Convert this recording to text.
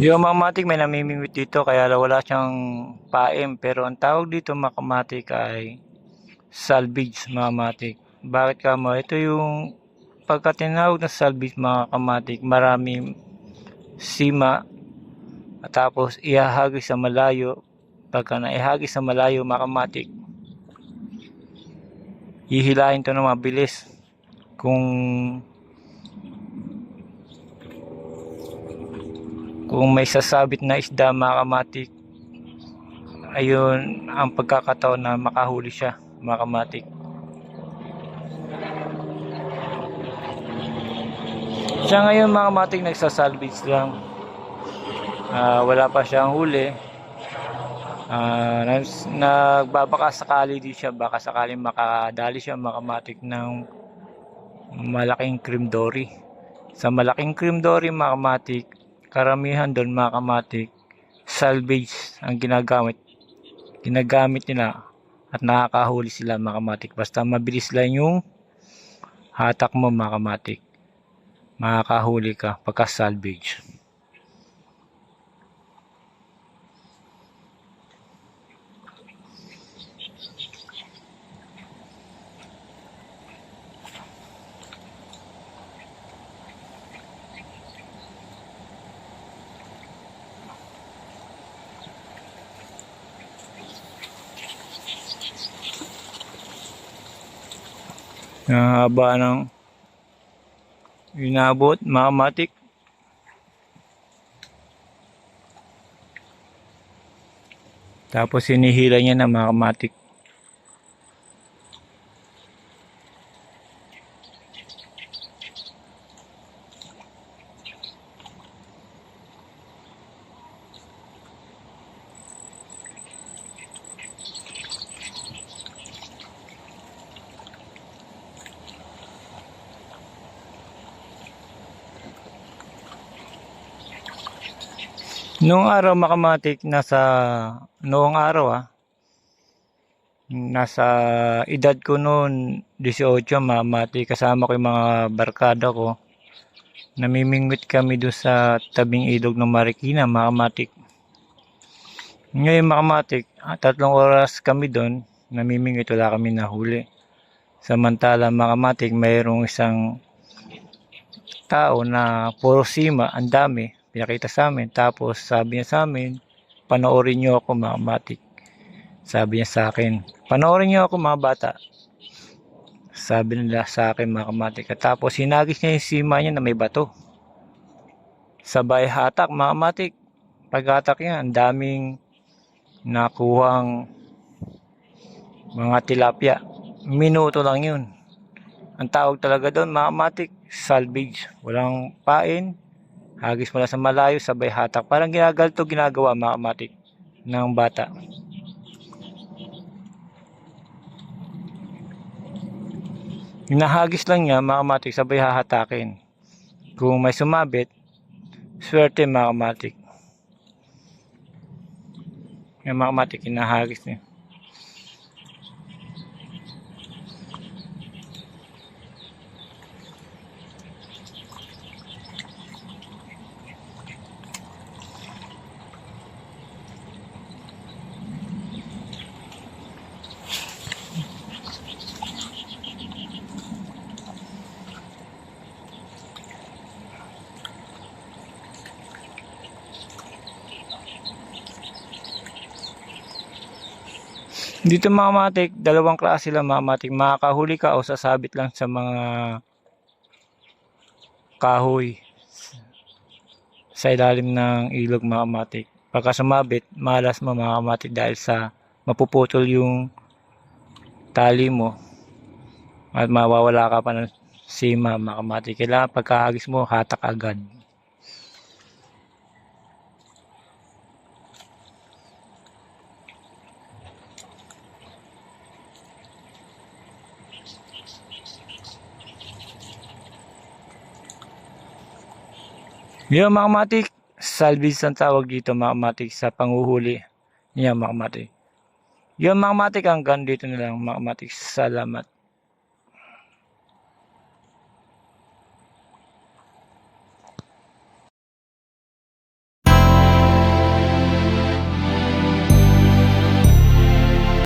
Yung makamatik may namimingwit dito kaya wala siyang paim pero ang tawag dito makamatik ay salvage makamatik. Bakit ka mo? Ito yung pagka tinawag na salvage makamatik maraming sima at tapos ihahagis sa malayo pagka naihagis sa malayo makamatik hihilahin to ng mabilis. Kung kung may sasabit na isda makamatik ayun ang pagkakataon na makahuli siya makamatik siya ngayon makamatik nagsasalvage lang. Ah, wala pa siyang huli. Nags- nagbabaka sakali di siya. Baka sakaling makadali siya makamatik ng malaking cream dory. Sa malaking cream dory makamatik karamihan doon makamatik salvage ang ginagamit ginagamit nila at nakakahuli sila makamatik basta mabilis lang yung hatak mo makamatik makakahuli ka pagka salvage. Ang haba ng inabot, makamatik. Tapos hinihila niya na makamatik. Noong araw makamatik, nasa, noong araw ah, nasa edad ko noon 18 mamati kasama ko yung mga barkada ko. Namimingwit kami doon sa tabing ilog ng Marikina makamatik. Ngayon makamatik ah, tatlong oras kami doon namimingwit wala kami nahuli. Samantala makamatik mayroong isang tao na puro sima ang dami pinakita sa amin tapos sabi niya sa amin panoorin niyo ako makamatik sabi niya sa akin, panoorin niyo ako mga bata. Sabi nila sa akin mga kamatik. At tapos hinagis niya yung sima niya na may bato. Sabay hatak mga kamatik. Paghatak niya, ang daming nakuhang mga tilapia. Minuto lang yun. Ang tawag talaga doon mga kamatik, salvage. Walang pain. Hagis mo lang sa malayo, sabay hatak. Parang ginagalto ginagawa mga kamatik ng bata. Hinahagis lang niya, makamatik sabay hahatakin. Kung may sumabit, swerte makamatik. Yung makamatik, hinahagis niya. Dito mga matik, dalawang klase lang mga matik. Makakahuli ka o sasabit lang sa mga kahoy sa ilalim ng ilog mga matik. Pagka sumabit, malas mo mga matik dahil sa mapuputol yung tali mo at mawawala ka pa ng sima mga matik. Kailangan pagkahagis mo, hatak agad. Yun mga kamatik, salvage ang tawag dito mga kamatik sa panguhuli. Yan mga kamatik. Yun mga kamatik, hanggang dito na lang mga kamatik. Salamat.